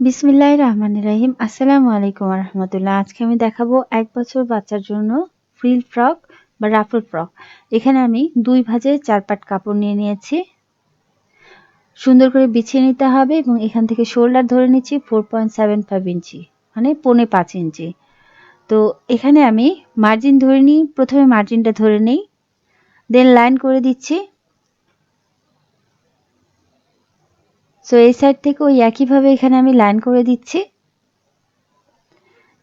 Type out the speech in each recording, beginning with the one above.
বিসমিল্লাহ রহমান রাহিম। আসসালামু আলাইকুম রহমতুল্লাহ। আজকে আমি দেখাবো এক বছর বাচ্চার জন্য ফ্রিল ফ্রক বা রাফল ফ্রক। এখানে আমি দুই ভাজে চার পাট কাপড় নিয়ে নিয়েছি। সুন্দর করে বিছিয়ে নিতে হবে এবং এখান থেকে শোল্ডার ধরে নিচ্ছি four point seven five inch মানে পৌনে পাঁচ ইঞ্চি। তো এখানে আমি মার্জিন ধরে নিই। প্রথমে মার্জিনটা ধরে নিই। দেন লাইন করে দিচ্ছি। সো এই সাইড থেকে ওই একইভাবে এখানে আমি লাইন করে দিচ্ছি।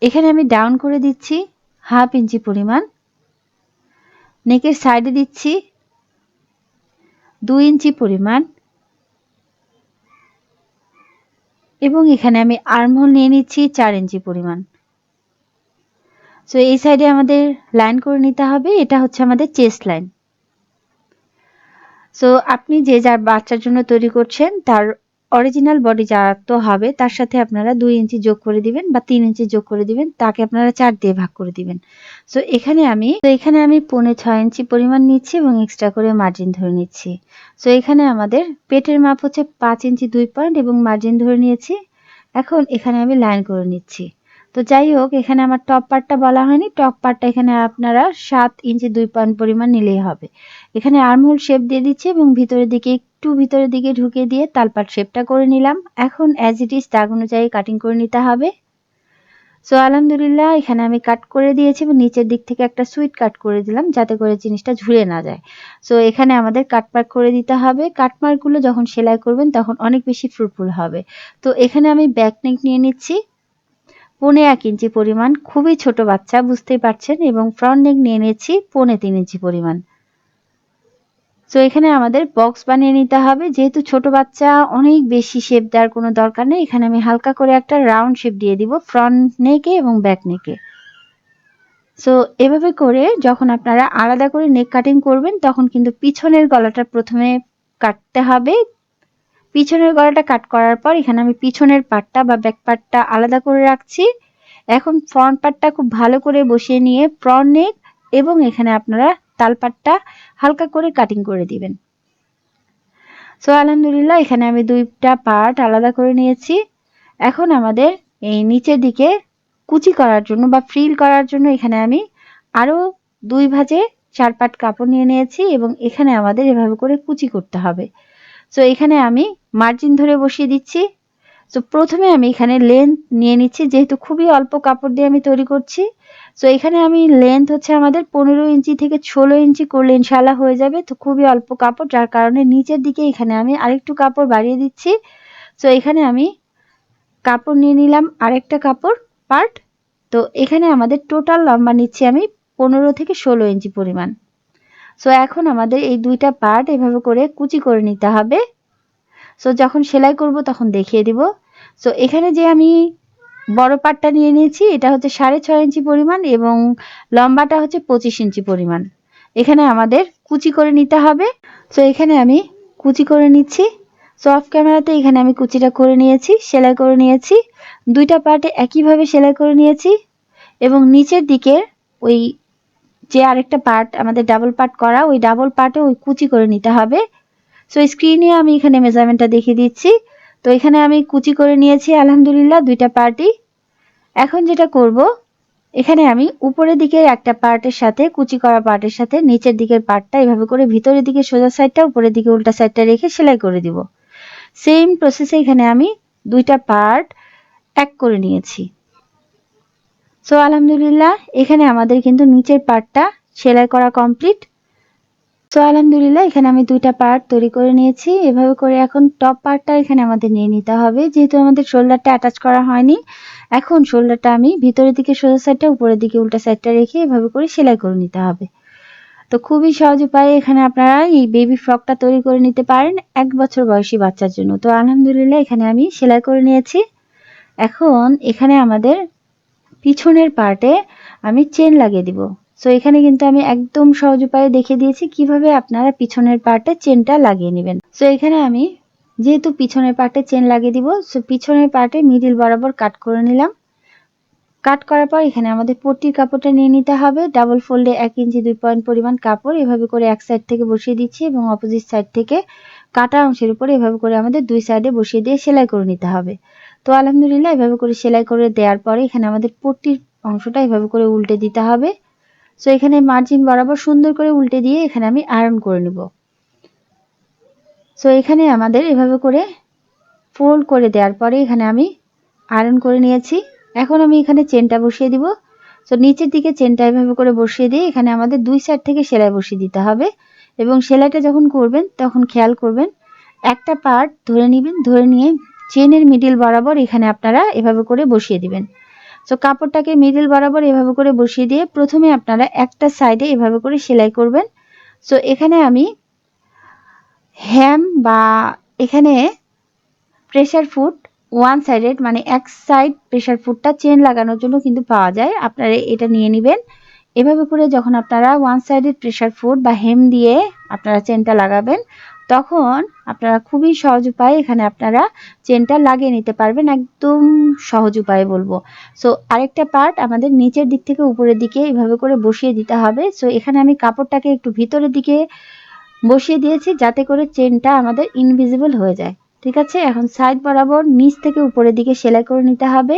এখানে আমি ডাউন করে দিচ্ছি হাফ ইঞ্চি পরিমাণ। নেকের সাইডে দিচ্ছি দুই ইঞ্চি পরিমাণ। এবং এখানে আমি আর্মহোল নিয়ে নিচ্ছি চার ইঞ্চি পরিমাণ। সো এই সাইডে আমাদের লাইন করে নিতে হবে, এটা হচ্ছে আমাদের চেস্ট লাইন সো আপনি যে যার বাচ্চার জন্য তৈরি করছেন, তার অরিজিনাল বডি তো হবে, তার সাথে আপনারা দুই ইঞ্চি যোগ করে দিবেন বা তিন ইঞ্চি যোগ করে দিবেন, তাকে আপনারা চার দিয়ে ভাগ করে দিবেন। সো এখানে আমি, তো এখানে আমি পৌনে ছয় ইঞ্চি পরিমাণ নিচ্ছি এবং এক্সট্রা করে মার্জিন ধরে নিচ্ছি। সো এখানে আমাদের পেটের মাপ হচ্ছে পাঁচ ইঞ্চি দুই পয়েন্ট এবং মার্জিন ধরে নিয়েছি। এখন এখানে আমি লাইন করে নিচ্ছি। তো যাই হোক, এখানে আমার টপ পার্টটা বলা হয়নি। টপ পার্টটা এখানে আপনারা সাত ইঞ্চি দুই পয়েন্ট পরিমাণ নিলেই হবে। এখানে আর্মহোল শেপ দিয়ে দিচ্ছি এবং ভিতরের দিকে একটু ভিতরের দিকে ঢুকে দিয়ে তালপাট শেপটা করে নিলাম। এখন অ্যাজ ইট ইজ দাগ অনুযায়ী কাটিং করে নিতে হবে। সো আলহামদুলিল্লাহ, এখানে আমি কাট করে দিয়েছি এবং নিচের দিক থেকে একটা সুইট কাট করে দিলাম যাতে করে জিনিসটা ঝুলে না যায়। সো এখানে আমাদের কাটমার্ক করে দিতে হবে। কাটমার্কগুলো যখন সেলাই করবেন তখন অনেক বেশি ফ্রুটফুল হবে। তো, এখানে আমি ব্যাক নেক নিয়ে নিচ্ছি। পৌনে এক ইঞ্চি পরিমাণ, খুবই ছোট বাচ্চা, বুঝতেই পারছেন, এবং ফ্রন্ট নেক নিয়ে নিচ্ছি পৌনে তিন ইঞ্চি পরিমাণ। তো এখানে আমাদের বক্স বানিয়ে নিতে হবে। যেহেতু ছোট বাচ্চা, অনেক বেশি শেপ দেওয়ার কোনো দরকার নেই। এখানে আমি হালকা করে একটা রাউন্ড শেপ দিয়ে দিব ফ্রন্ট নেকে এবং ব্যাক নেকে সো এভাবে করে যখন আপনারা আলাদা করে নেক কাটিং করবেন, তখন কিন্তু পিছনের গলাটা প্রথমে কাটতে হবে। পিছনের গলাটা কাট করার পর এখানে আমি পিছনের পাটটা বা ব্যাক পার্টটা আলাদা করে রাখছি। এখন ফ্রন্ট পাটটা খুব ভালো করে বসিয়ে নিয়ে ফ্রন্ট নেক এবং এখানে আপনারা তালপাটটা হালকা করে কাটিং করে দিবেন। সো আলহামদুলিল্লাহ, এখানে আমি দুইটা পার্ট আলাদা করে নিয়েছি। এখন আমাদের এই নিচের দিকে কুচি করার জন্য বা ফ্রিল করার জন্য এখানে আমি আরও দুই ভাজে চার পাট কাপড় নিয়ে নিয়েছি এবং এখানে আমাদের এভাবে করে কুচি করতে হবে। সো এখানে আমি মার্জিন ধরে বসিয়ে দিচ্ছি। সো প্রথমে আমি এখানে লেন্থ নিয়ে নিচ্ছি, যেহেতু খুবই অল্প কাপড় দিয়ে আমি তৈরি করছি। সো এখানে আমি লেন্থ হচ্ছে আমাদের পনেরো ইঞ্চি থেকে ষোলো ইঞ্চি করলে ইনশাল্লাহ হয়ে যাবে। তো খুবই অল্প কাপড়, যার কারণে নিচের দিকে এখানে আমি আরেকটু কাপড় বাড়িয়ে দিচ্ছি। সো এখানে আমি কাপড় নিয়ে নিলাম আরেকটা কাপড় পার্ট তো এখানে আমাদের টোটাল লম্বা নিচ্ছি আমি পনেরো থেকে ষোলো ইঞ্চি পরিমাণ। সো এখন আমাদের এই দুইটা পার্ট এভাবে করে কুচি করে নিতে হবে। সো যখন সেলাই করব তখন দেখিয়ে দিব। সো এখানে যে আমি বড় পাটটা নিয়ে নিয়েছি, এটা হচ্ছে সাড়ে ছয় ইঞ্চি পরিমাণ এবং লম্বাটা হচ্ছে পঁচিশ ইঞ্চি পরিমাণ। এখানে আমাদের কুচি করে নিতে হবে। সো এখানে আমি কুচি করে নিচ্ছি। সো অফ ক্যামেরাতে এখানে আমি কুচিটা করে নিয়েছি, সেলাই করে নিয়েছি। দুইটা পার্টে একইভাবে সেলাই করে নিয়েছি এবং নিচের দিকে ওই যে আরেকটা পার্ট আমাদের ডাবল পার্ট করা, ওই ডাবল পার্টে ওই কুচি করে নিতে হবে। সো স্ক্রিনে আমি এখানে মেজারমেন্টটা দেখিয়ে দিচ্ছি। তো, এখানে আমি কুচি করে নিয়েছি, আলহামদুলিল্লাহ, দুইটা পার্টি এখন যেটা করব, এখানে আমি উপরের দিকের একটা পার্টের সাথে, কুচি করা পার্টের সাথে, নিচের দিকের পার্টটা এভাবে করে ভিতরের দিকে সোজা সাইডটা উপরের দিকে উল্টা সাইডটা রেখে সেলাই করে দিব। সেম প্রসেসে এখানে আমি দুইটা পার্ট এক করে নিয়েছি। সো আলহামদুলিল্লাহ, এখানে আমাদের কিন্তু নিচের পার্টটা সেলাই করা কমপ্লিট তো আলহামদুলিল্লাহ, এখানে আমি দুইটা পার্ট তৈরি করে নিয়েছি। এভাবে করে এখন টপ পার্টটা এখানে আমাদের নিয়ে নিতে হবে। যেহেতু আমাদের শোল্ডারটা অ্যাটাচ করা হয়নি, এখন শোল্ডারটা আমি ভিতরের দিকে সোজা সাইডটা উপরের দিকে উল্টা সাইডটা রেখে এভাবে করে সেলাই করে নিতে হবে। তো খুবই সহজ উপায়ে এখানে আপনারা এই বেবি ফ্রকটা তৈরি করে নিতে পারেন এক বছর বয়সী বাচ্চার জন্য। তো আলহামদুলিল্লাহ, এখানে আমি সেলাই করে নিয়েছি। এখন এখানে আমাদের পিছনের পার্টে আমি চেন লাগিয়ে দিব। সো এখানে কিন্তু আমি একদম সহজ উপায়ে দেখিয়ে দিয়েছি কীভাবে আপনারা পিছনের পার্টে চেনটা লাগিয়ে নেবেন। সো এখানে আমি যেহেতু পিছনের পার্টে চেন লাগিয়ে দিব সো পিছনের পার্টে মিডিল বরাবর কাট করে নিলাম। কাট করার পর এখানে আমাদের পট্টির কাপড়টা নিয়ে নিতে হবে। ডাবল ফোল্ডে এক ইঞ্চি দুই পয়েন্ট পরিমাণ কাপড় এভাবে করে এক সাইড থেকে বসিয়ে দিচ্ছি এবং অপোজিট সাইড থেকে কাটা অংশের উপরে এভাবে করে আমাদের দুই সাইডে বসিয়ে দিয়ে সেলাই করে নিতে হবে। তো আলহামদুলিল্লাহ, এভাবে করে সেলাই করে দেওয়ার পরে এখানে আমাদের পট্টির অংশটা এভাবে করে উল্টে দিতে হবে। সো এখানে মার্জিন বরাবর সুন্দর করে উল্টে দিয়ে এখানে আমি আয়রন করে নেব। সো এখানে আমাদের এভাবে করে ফোল্ড করে দেওয়ার পরে এখানে আমি আয়রন করে নিয়েছি। এখন আমি এখানে চেনটা বসিয়ে দিব। সো নিচের দিকে চেনটা এভাবে করে বসিয়ে দিয়ে এখানে আমাদের দুই সাইড থেকে সেলাই বসিয়ে দিতে হবে। এবং সেলাইটা যখন করবেন, তখন খেয়াল করবেন, একটা পার্ট ধরে নেবেন, ধরে নিয়ে চেনের মিডিল বরাবর এখানে আপনারা এভাবে করে বসিয়ে দিবেন। সো কাপড়টাকে মিডিল বরাবর এভাবে করে বসিয়ে দিয়ে প্রথমে আপনারা একটা সাইডে এভাবে করে সেলাই করবেন। সো এখানে আমি হ্যাম বা এখানে প্রেশার ফুট ওয়ান সাইডেড মানে এক সাইড প্রেশার ফুটটা চেন লাগানোর জন্য কিন্তু পাওয়া যায়। আপনারা এটা নিয়ে নেবেন। এভাবে করে যখন আপনারা ওয়ান সাইডেড প্রেশার ফুট বা হেম দিয়ে আপনারা চেনটা লাগাবেন তখন আপনারা খুবই সহজ উপায়ে এখানে আপনারা চেনটা লাগিয়ে নিতে পারবেন, একদম সহজ উপায়ে বলব। সো আরেকটা পার্ট আমাদের নিচের দিক থেকে উপরের দিকে এভাবে করে বসিয়ে দিতে হবে। সো এখানে আমি কাপড়টাকে একটু ভিতরের দিকে বসিয়ে দিয়েছি যাতে করে চেনটা আমাদের ইনভিজিবল হয়ে যায়। ঠিক আছে? এখন সাইড বরাবর নিচ থেকে উপরের দিকে সেলাই করে নিতে হবে।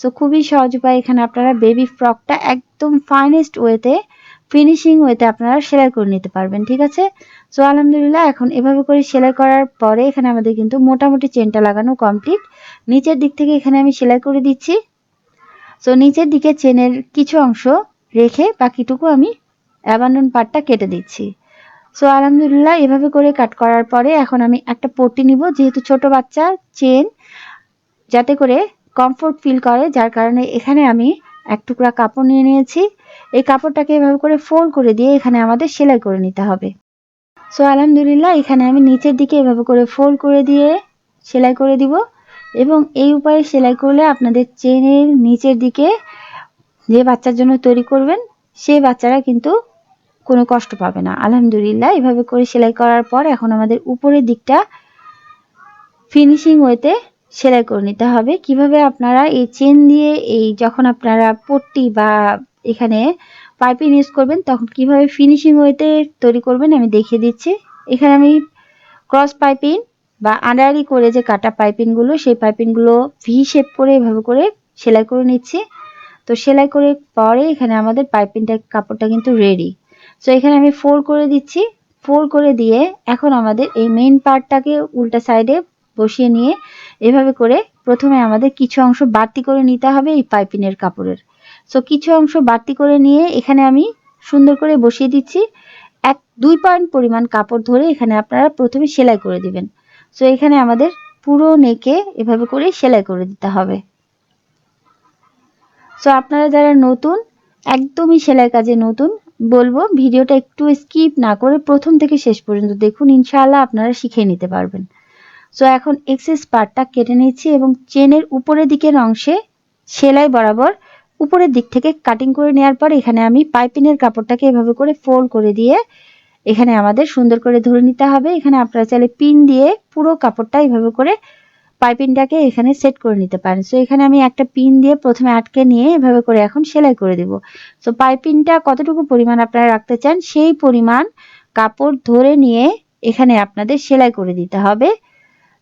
সো খুবই সহজ উপায় এখানে আপনারা বেবি ফ্রকটা একদম ফাইনেস্ট ওয়েতে ফিনিশিং ওয়েতে আপনারা সেলাই করে নিতে পারবেন। ঠিক আছে? সো আলহামদুলিল্লাহ, এখন এভাবে করে সেলাই করার পরে এখানে আমাদের কিন্তু মোটামুটি চেনটা লাগানো কমপ্লিট নিচের দিক থেকে এখানে আমি সেলাই করে দিচ্ছি। সো নিচের দিকে চেনের কিছু অংশ রেখে বাকিটুকু আমি অ্যাবান্ডন পার্টটা কেটে দিচ্ছি। সো আলহামদুলিল্লাহ, এভাবে করে কাট করার পরে এখন আমি একটা পট্টি নিব, যেহেতু ছোট বাচ্চা চেন যাতে করে কমফোর্ট ফিল করে, যার কারণে এখানে আমি এক টুকরা কাপড় নিয়ে নিয়েছি। এই কাপড়টাকে এভাবে করে ফোল্ড করে দিয়ে এখানে আমাদের সেলাই করে নিতে হবে। সো আলহামদুলিল্লাহ, এখানে আমি নিচের দিকে এভাবে করে ফোল্ড করে দিয়ে সেলাই করে দিব। এবং এই উপায়ে সেলাই করলে আপনাদের চেনের নিচের দিকে যে বাচ্চার জন্য তৈরি করবেন, সেই বাচ্চারা কিন্তু কোনো কষ্ট পাবে না। আলহামদুলিল্লাহ, এভাবে করে সেলাই করার পর এখন আমাদের উপরের দিকটা ফিনিশিং ওয়েতে সেলাই করে নিতে হবে। কীভাবে আপনারা এই চেন দিয়ে এই যখন আপনারা পট্টি বা এখানে পাইপিং ইউজ করবেন, তখন কীভাবে ফিনিশিং ওয়েতে তৈরি করবেন আমি দেখিয়ে দিচ্ছি। এখানে আমি ক্রস পাইপিং বা আন্ডারি করে যে কাটা পাইপিংগুলো সেই পাইপিংগুলো ভি শেপ করে এভাবে করে সেলাই করে নিচ্ছি। তো সেলাই করে পরে এখানে আমাদের পাইপিংটা কাপড়টা কিন্তু রেডি সো এখানে আমি ফোল্ড করে দিচ্ছি। ফোল্ড করে দিয়ে এখন আমাদের এই মেইন পার্টটাকে উল্টা সাইডে বসিয়ে নিয়ে এভাবে করে প্রথমে আমাদের কিছু অংশ বাড়তি করে নিতে হবে এই পাইপিনের কাপড়ের। সো কিছু অংশ বাড়তি করে নিয়ে এখানে আমি সুন্দর করে বসিয়ে দিচ্ছি। এক, দুই পয়েন্ট পরিমাণ কাপড় ধরে এখানে আপনারা প্রথমে সেলাই করে দিবেন। সো এখানে আমাদের পুরো নেকে এভাবে করে সেলাই করে দিতে হবে। সো আপনারা যারা নতুন, একদমই সেলাই কাজে নতুন, বলব ভিডিওটা একটু স্কিপ না করে প্রথম থেকে শেষ পর্যন্ত দেখুন, ইনশাআল্লাহ আপনারা শিখে নিতে পারবেন। সো এখন এক্সেস পার্টটা কেটে নিচ্ছি এবং চেনের উপরের দিকের অংশে সেলাই বরাবর উপরের দিক থেকে কাটিং করে নেওয়ার পর এখানে আমি পাইপিনের কাপড়টাকে এভাবে করে ফোল্ড করে দিয়ে এখানে আমাদের সুন্দর করে ধরে নিতে হবে। এখানে আপনারা চাইলে পিন দিয়ে পুরো কাপড়টা এভাবে করে পাইপিংটাকে এখানে সেট করে নিতে পারেন। সো এখানে আমি একটা পিন দিয়ে প্রথমে আটকে নিয়ে এভাবে করে এখন সেলাই করে দেব। সো পাইপিংটা কতটুকু পরিমাণ আপনারা রাখতে চান সেই পরিমাণ কাপড় ধরে নিয়ে এখানে আপনাদের সেলাই করে দিতে হবে।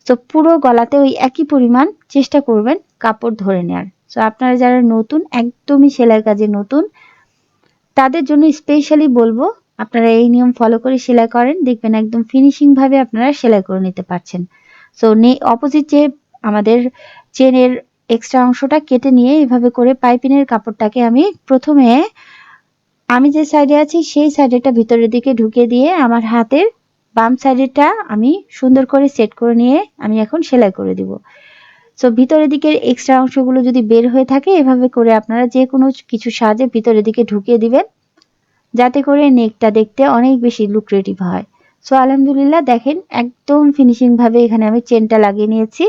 তো পুরো গলাতে ওই একই পরিমাণ চেষ্টা করবেন কাপড় ধরে নেওয়ার সো আপনারা যারা নতুন, একদমই সেলাই কাজে নতুন, তাদের জন্য স্পেশালি বলব, আপনারা এই নিয়ম ফলো করে সেলাই করেন, দেখবেন একদম ফিনিশিং ভাবে আপনারা সেলাই করে নিতে পারছেন। সো নে অপোজিট যে আমাদের চেনের এক্সট্রা অংশটা কেটে নিয়ে এভাবে করে পাইপিনের কাপড়টাকে আমি প্রথমে, আমি যে সাইডে আছি, সেই সাইডেটা ভিতরের দিকে ঢুকে দিয়ে আমার হাতের বাম সাইডেরটা আমি সুন্দর করে সেট করে নিয়ে আমি এখন সেলাই করে দিব। সো ভিতরের দিকের এক্সট্রা অংশগুলো যদি বের হয়ে থাকে, এভাবে করে আপনারা যে কোনো কিছু সাজে ভিতরের দিকে ঢুকিয়ে দিবেন, যাতে করে নেকটা দেখতে অনেক বেশি লুক্রেটিভ হয়। সো আলহামদুলিল্লাহ দেখেন, একদম ফিনিশিং ভাবে এখানে আমি চেনটা লাগিয়ে নিয়েছি।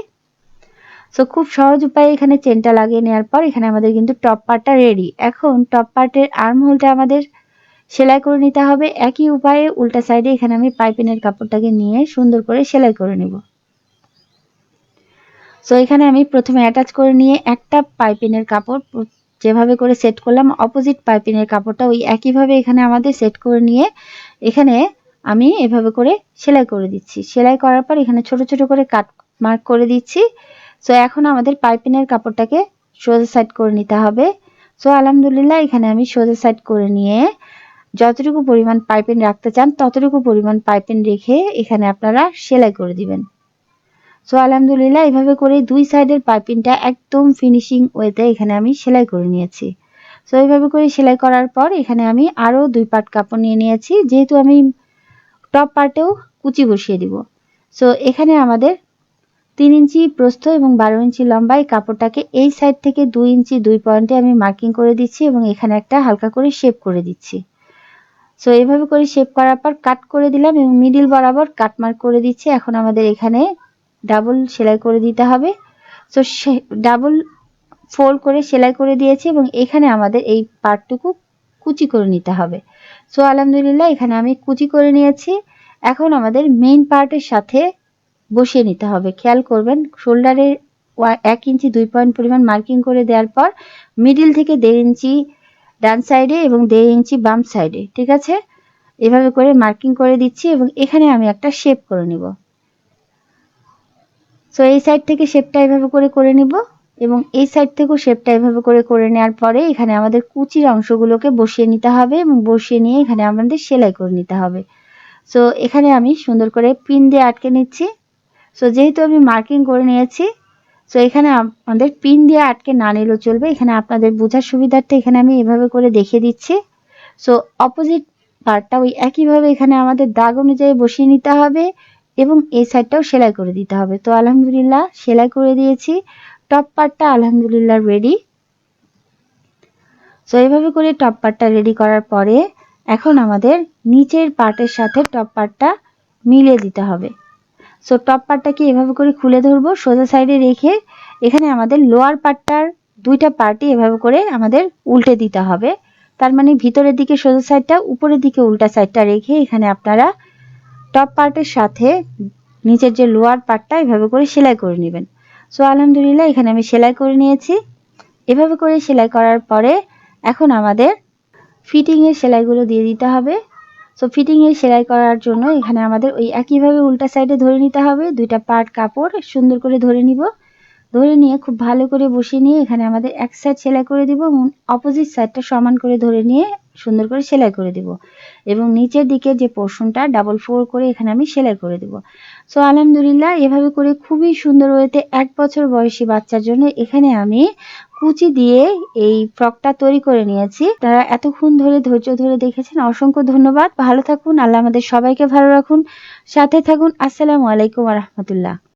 সো খুব সহজ উপায়ে এখানে চেনটা লাগিয়ে নেওয়ার পর এখানে আমাদের কিন্তু টপ পার্টটা রেডি এখন টপ পার্টের আর্ম হোলটা আমাদের সেলাই করে নিতে হবে। একই উপায়ে উল্টা সাইডে এখানে আমি পাইপিনের কাপড়টাকে নিয়ে সুন্দর করে সেলাই করে নিব। সো এখানে আমি প্রথমে অ্যাটাচ করে নিয়ে একটা পাইপিনের কাপড় যেভাবে করে সেট করলাম অপোজিট পাইপিনের কাপড়টা ওই একইভাবে এখানে আমাদের সেট করে নিয়ে এখানে আমি এভাবে করে সেলাই করে দিচ্ছি। সেলাই করার পর এখানে ছোট ছোট করে কাট মার্ক করে দিচ্ছি। সো এখন আমাদের পাইপিনের কাপড়টাকে সোজা সাইড করে নিতে হবে। সো আলহামদুলিল্লাহ এখানে আমি সোজা সাইড করে নিয়ে যতটুকু পরিমাণ পাইপিন রাখতে চান, ততটুকু পরিমাণ পাইপিন রেখে এখানে আপনারা সেলাই করে দিবেন। সো আলহামদুলিল্লাহ, এভাবে করে দুই সাইডের পাইপিংটা একদম ফিনিশিং ওয়েতে এখানে আমি সেলাই করে নিয়েছি। সো এইভাবে করে সেলাই করার পর এখানে আমি আরও দুই পাট কাপড় নিয়ে নিয়েছি। যেহেতু আমি টপ পার্টেও কুচি বসিয়ে দিব। সো এখানে আমাদের তিন ইঞ্চি প্রস্থ এবং বারো ইঞ্চি লম্বা এই কাপড়টাকে এই সাইড থেকে দুই ইঞ্চি দুই পয়েন্টে আমি মার্কিং করে দিচ্ছি এবং এখানে একটা হালকা করে শেপ করে দিচ্ছি। সো এইভাবে করে শেপ করার পর কাট করে দিলাম এবং মিডিল বরাবর কাট মার্ক করে দিচ্ছি। এখন আমাদের এখানে ডাবল সেলাই করে দিতে হবে। সো, ডাবল ফোল্ড করে সেলাই করে দিয়েছি এবং এখানে আমাদের এই পার্টটুকু কুচি করে নিতে হবে। সো আলহামদুলিল্লাহ এখানে আমি কুচি করে নিয়েছি। এখন আমাদের মেইন পার্টের সাথে বসিয়ে নিতে হবে। খেয়াল করবেন শোল্ডারের এক ইঞ্চি দুই পয়েন্ট পরিমাণ মার্কিং করে দেওয়ার পর মিডিল থেকে দেড় ইঞ্চি ডান সাইডে এবং দেড় ইঞ্চি বাম সাইডে ঠিক আছে? এভাবে করে মার্কিং করে দিচ্ছি এবং এখানে আমি একটা শেপ করে নিব। সো এই সাইড থেকে শেপটা এভাবে করে করে নিব এবং এই সাইড থেকেও শেপটা এভাবে করে করে নেওয়ার পরে এখানে আমাদের কুচির অংশগুলোকে বসিয়ে নিতে হবে এবং বসিয়ে নিয়ে এখানে আমাদের সেলাই করে নিতে হবে। সো এখানে আমি সুন্দর করে পিন দিয়ে আটকে নিচ্ছি। সো যেহেতু আমি মার্কিং করে নিয়েছি সো এখানে আমাদের পিন দিয়ে আটকে না নিলেও চলবে। এখানে আপনাদের বোঝার সুবিধার্থে এখানে আমি এভাবে করে দেখিয়ে দিচ্ছি। সো অপোজিট পার্টটা ওই একইভাবে এখানে আমাদের দাগ অনুযায়ী বসিয়ে নিতে হবে। এবং এই সাইডটাও সেলাই করে দিতে হবে। তো আলহামদুলিল্লাহ সেলাই করে দিয়েছি। টপ পার্টটা আলহামদুলিল্লাহ রেডি তো এইভাবে করে টপ পার্টটা রেডি করার পরে এখন আমাদের নিচের পার্টের সাথে টপ পার্টটা মিলিয়ে দিতে হবে। সো টপ পার্টটাকে এভাবে করে খুলে ধরবো, সোজা সাইডে রেখে এখানে আমাদের লোয়ার পার্টটার দুইটা পার্টই এভাবে করে আমাদের উল্টে দিতে হবে। তার মানে ভিতরের দিকে সোজা সাইডটা উপরের দিকে উল্টা সাইডটা রেখে এখানে আপনারা টপ পার্টের সাথে নিচের যে লোয়ার পার্টটা এভাবে করে সেলাই করে নেবেন। সো আলহামদুলিল্লাহ, এখানে আমি সেলাই করে নিয়েছি। এভাবে করে সেলাই করার পরে এখন আমাদের ফিটিংয়ের সেলাইগুলো দিয়ে দিতে হবে। সো ফিটিংয়ের সেলাই করার জন্য এখানে আমাদের ওই একইভাবে উল্টা সাইডে ধরে নিতে হবে। দুইটা পার্ট কাপড় সুন্দর করে ধরে নিব। ধরে নিয়ে খুব ভালো করে বসিয়ে নিয়ে এখানে আমাদের এক সাইড সেলাই করে দিব অপোজিট সাইডটা সমান করে ধরে নিয়ে সুন্দর করে সেলাই করে দিব। এবং নিচের দিকে যে পোর্শনটা ডাবল ফোর করে এখানে আমি সেলাই করে দিব। সো আলহামদুলিল্লাহ, এভাবে করে খুবই সুন্দর ওয়েতে এক বছর বয়সী বাচ্চার জন্য এখানে আমি কুচি দিয়ে এই ফ্রকটা তৈরি করে নিয়েছি। তারা এতক্ষণ ধরে ধৈর্য ধরে দেখেছেন, অসংখ্য ধন্যবাদ। ভালো থাকুন, আল্লাহ আমাদের সবাইকে ভালো রাখুন। সাথে থাকুন। আসসালামু আলাইকুম রহমতুল্লাহ।